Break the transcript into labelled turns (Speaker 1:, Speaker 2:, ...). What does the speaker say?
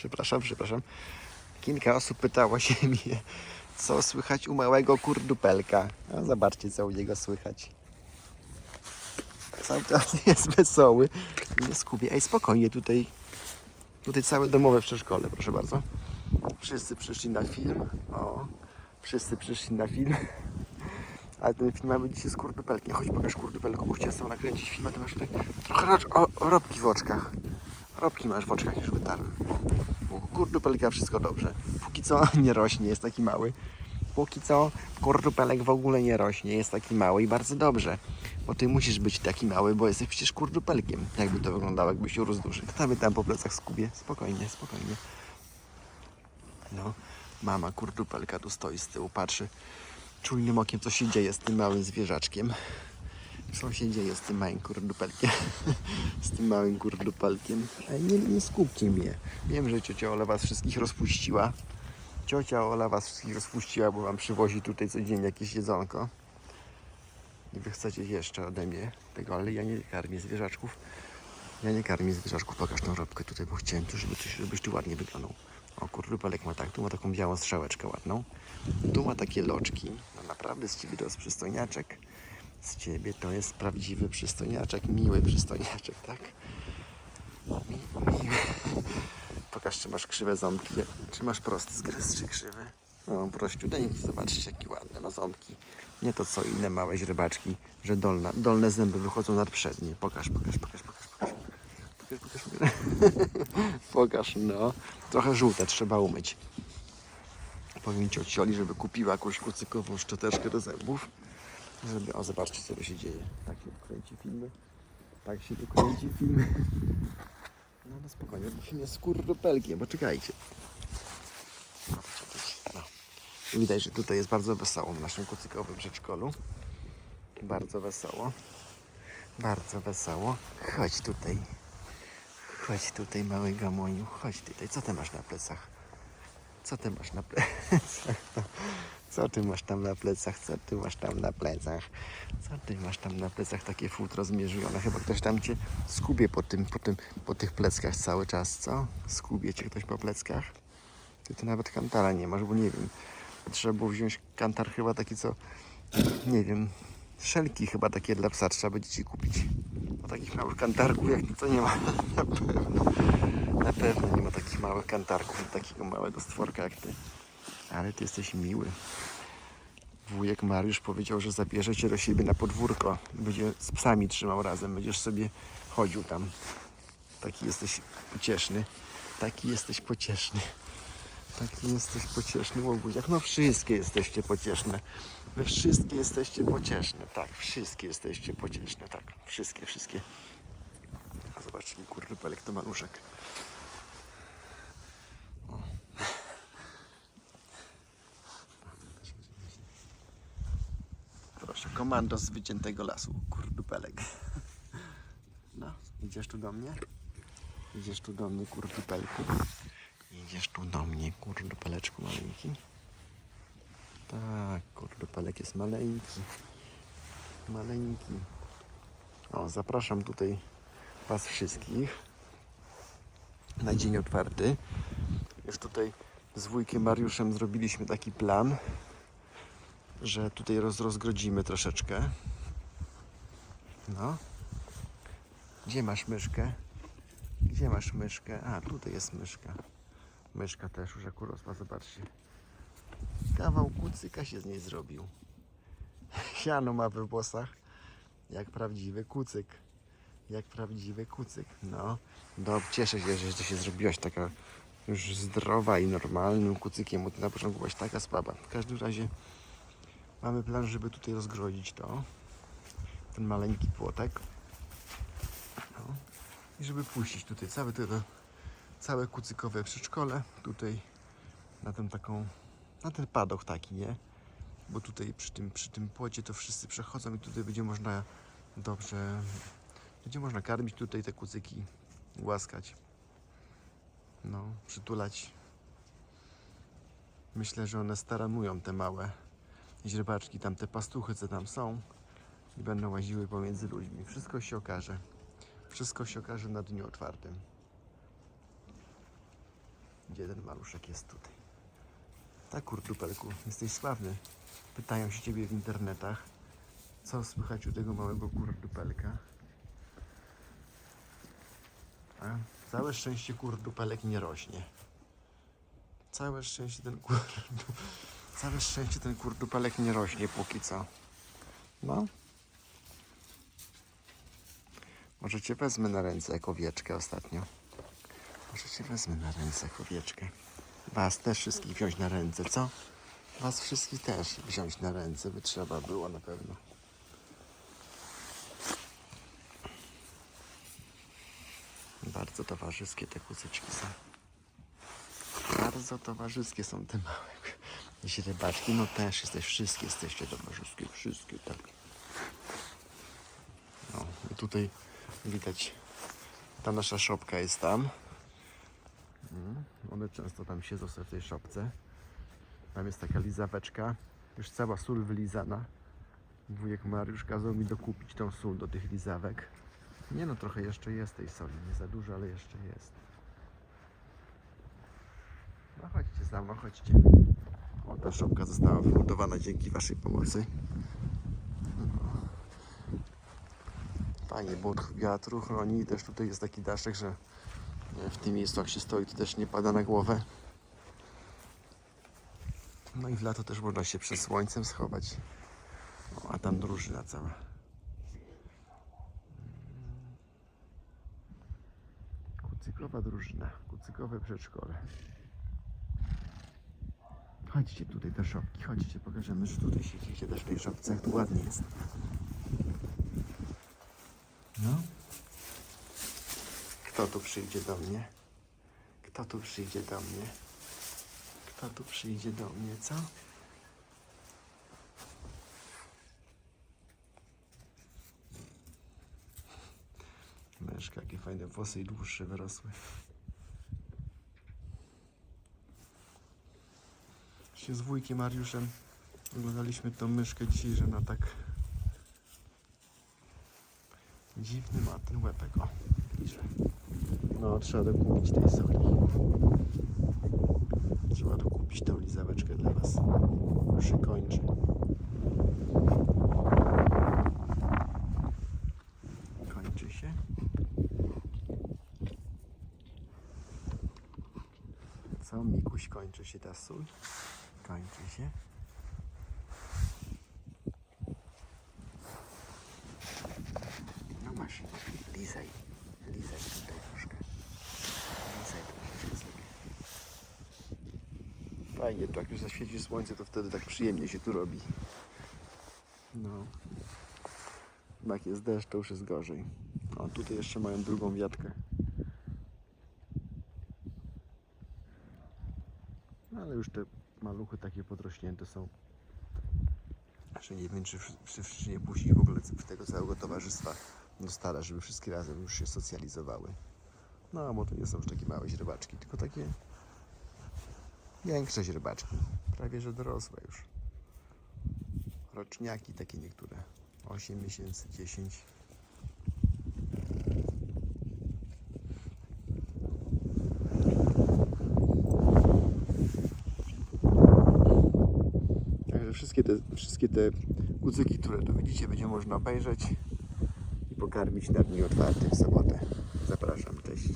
Speaker 1: przepraszam, przepraszam. Kilka osób pytało się mnie, co słychać u małego kurdupelka. A zobaczcie, co u niego słychać. Cały czas jest wesoły. Nie skupię. Ej, spokojnie tutaj. Tutaj całe domowe przedszkole, proszę bardzo. Wszyscy przyszli na film. O, wszyscy przyszli na film. Ale ten film mamy dzisiaj z kurdupelkiem. Chodź pokaż kurdupelku, bo chciałem nakręcić film, a ty masz tutaj trochę robki w oczkach. Robki masz w oczkach już wytarły. Kurdupelka wszystko dobrze. Póki co nie rośnie, jest taki mały. Póki co kurdupelek w ogóle nie rośnie, jest taki mały i bardzo dobrze. Bo ty musisz być taki mały, bo jesteś przecież kurdupelkiem. Jakby to wyglądało, jakbyś urósł duży. Kto tam po plecach skubie? Spokojnie, spokojnie. No, mama kurdupelka tu stoi z tyłu, patrzy czujnym okiem, co się dzieje z tym małym zwierzaczkiem. Co się dzieje z tym małym kurdupelkiem? z tym małym kurdupelkiem. Nie, nie skupcie mnie. Wiem, że ciocia Ola was wszystkich rozpuściła. Ciocia Ola was wszystkich rozpuściła, bo wam przywozi tutaj codziennie jakieś jedzonko. I wy chcecie jeszcze ode mnie tego, ale ja nie karmię zwierzaczków. Ja nie karmię zwierzaczków. Pokaż tą robkę tutaj, bo chciałem tu, żeby coś, żebyś tu ładnie wyglądał. O, kurdupelek ma tak, tu ma taką białą strzałeczkę ładną. Tu ma takie loczki. No naprawdę z ciebie to jest przystojniaczek. Z ciebie to jest prawdziwy przystojniaczek, miły przystojniaczek, tak? Mi, miły. Pokaż, czy masz krzywe ząbki, czy masz prosty zgryz, czy krzywy. No, prościuteńki, zobaczcie, jakie ładne ma ząbki. Nie to co inne małe źrebaczki, że dolna, dolne zęby wychodzą nad przednie. Pokaż, pokaż, pokaż, pokaż, pokaż. Pokaż, pokaż, pokaż. pokaż, no. Trochę żółte, trzeba umyć. Powiem cioci Oli, żeby kupiła jakąś kucykową szczoteczkę do zębów. Żeby, o, zobaczcie, co się dzieje. Tak się kręci filmy. Tak się tu kręci filmy. No, no spokojnie, bo kurdupelkiem, poczekajcie. No, poczekajcie, no. Widać, że tutaj jest bardzo wesoło w naszym kucykowym przedszkolu. Bardzo wesoło. Bardzo wesoło. Chodź tutaj. Chodź tutaj, mały gamoniu. Chodź tutaj. Co ty masz na plecach? Co ty masz na plecach? Co ty masz tam na plecach? Co ty masz tam na plecach? Co ty masz tam na plecach? Takie futro zmierzone. Chyba ktoś tam cię skubie po, tym, po, tym, po tych pleckach cały czas, co? Skubie cię ktoś po pleckach? Ty to nawet kantara nie masz, bo nie wiem. Trzeba było wziąć kantar chyba taki, co... Nie wiem. Szelki chyba takie dla psa trzeba będzie ci kupić. Bo takich małych kantarków jak to nie ma. Na pewno. Na pewno nie ma takich małych kantarków, takiego małego stworka jak ty. Ale ty jesteś miły. Wujek Mariusz powiedział, że zabierze cię do siebie na podwórko. Będzie z psami trzymał razem. Będziesz sobie chodził tam. Taki jesteś pocieszny. Taki jesteś pocieszny. Taki jesteś pocieszny, łobuziak. No wszystkie jesteście pocieszne. Wy wszystkie jesteście pocieszne. Tak, wszystkie jesteście pocieszne. Tak, wszystkie, wszystkie. A zobaczcie, kurde, pelek to maluszek. Proszę, komando z wyciętego lasu, kurdupelek. No, idziesz tu do mnie? Idziesz tu do mnie, kurdupelku? Idziesz tu do mnie, kurdupeleczku maleńki? Tak, kurdupelek jest maleńki. Maleńki. O, zapraszam tutaj Was wszystkich na dzień otwarty. Już tutaj z wujkiem Mariuszem zrobiliśmy taki plan, że tutaj roz, rozgrodzimy troszeczkę. No. Gdzie masz myszkę? Gdzie masz myszkę? A, tutaj jest myszka. Myszka też już urosła, zobaczcie. Kawał kucyka się z niej zrobił. Siano ma we włosach. Jak prawdziwy kucyk. Jak prawdziwy kucyk. No, no cieszę się, że to się zrobiłaś taka już zdrowa i normalnym kucykiem, bo ty na początku byłaś taka słaba. W każdym razie mamy plan, żeby tutaj rozgrodzić to. Ten maleńki płotek. No. I żeby puścić tutaj całe to, całe kucykowe przedszkole. Tutaj na tę taką, na ten padoch taki, nie? Bo tutaj przy tym, przy tym płocie to wszyscy przechodzą i tutaj będzie można dobrze, będzie można karmić tutaj te kucyki, głaskać, no, przytulać. Myślę, że one staranują te małe źrebaczki, tam te pastuchy, co tam są i będą łaziły pomiędzy ludźmi. Wszystko się okaże. Wszystko się okaże na dniu otwartym. Gdzie ten maluszek jest tutaj? Tak, kurdupelku, jesteś sławny. Pytają się ciebie w internetach, co słychać u tego małego kurdupelka. A całe szczęście kurdupelek nie rośnie. Całe szczęście ten kurdu... Całe szczęście ten kurdupelek nie rośnie póki co. No. Może cię wezmę na ręce jak owieczkę ostatnio. Może cię wezmę na ręce jak owieczkę. Was też wszystkich wziąć na ręce, co? Was wszystkich też wziąć na ręce by trzeba było na pewno. Bardzo towarzyskie te kucyczki są. Bardzo towarzyskie są te małe źrebaczki. No też jesteś, wszystkie jesteście towarzyskie, wszystkie, tak. No i tutaj widać, ta nasza szopka jest tam. Mm, One często tam siedzą sobie w tej szopce. Tam jest taka lizaweczka, już cała sól wylizana. Wujek Mariusz kazał mi dokupić tą sól do tych lizawek. Nie no, trochę jeszcze jest tej soli, nie za dużo, ale jeszcze jest. No chodźcie za mną, chodźcie. Ta szopka została wybudowana dzięki Waszej pomocy. Fajnie, bo wiatru chroni też tutaj jest taki daszek, że e, w tym miejscu jak się stoi, to też nie pada na głowę. No i w lato też można się przed słońcem schować. O, a tam drużyna cała. Kucykowa drużyna, kucykowe przedszkole. Chodźcie tutaj do szopki, chodźcie, pokażemy, że tutaj siedzicie też w tej szopce, jak tu ładnie jest. No. Kto tu przyjdzie do mnie? Kto tu przyjdzie do mnie? Kto tu przyjdzie do mnie, co? Myszka, jakie fajne włosy i dłuższe wyrosły. Się z wujkiem Mariuszem oglądaliśmy tą myszkę dzisiaj, że ona tak dziwny ma ten o. No, trzeba dokupić tej soli. Trzeba dokupić tą lizaweczkę dla was. Już kończy. Kończy się. Co, Mikuś, kończy się ta sól? Kończy się. No masz, lizaj, lizaj tutaj troszkę. Lizaj troszeczkę sobie. Fajnie, to jak już zaświeci słońce, to wtedy tak przyjemnie się tu robi. No. Jak jest deszcz, to już jest gorzej. O, tutaj jeszcze mają drugą wiatkę. Ale już te maluchy takie podrośnięte są. Jeszcze nie wiem, czy, czy, czy nie puścić w ogóle w tego całego towarzystwa do stara, żeby wszystkie razem już się socjalizowały. No, bo to nie są już takie małe źrebaczki, tylko takie większe źrebaczki. Prawie, że dorosłe już. Roczniaki takie niektóre. 8 miesięcy, 10. wszystkie te, wszystkie te kucyki, które tu widzicie, będzie można obejrzeć i pokarmić na dni otwartych w sobotę. Zapraszam, cześć.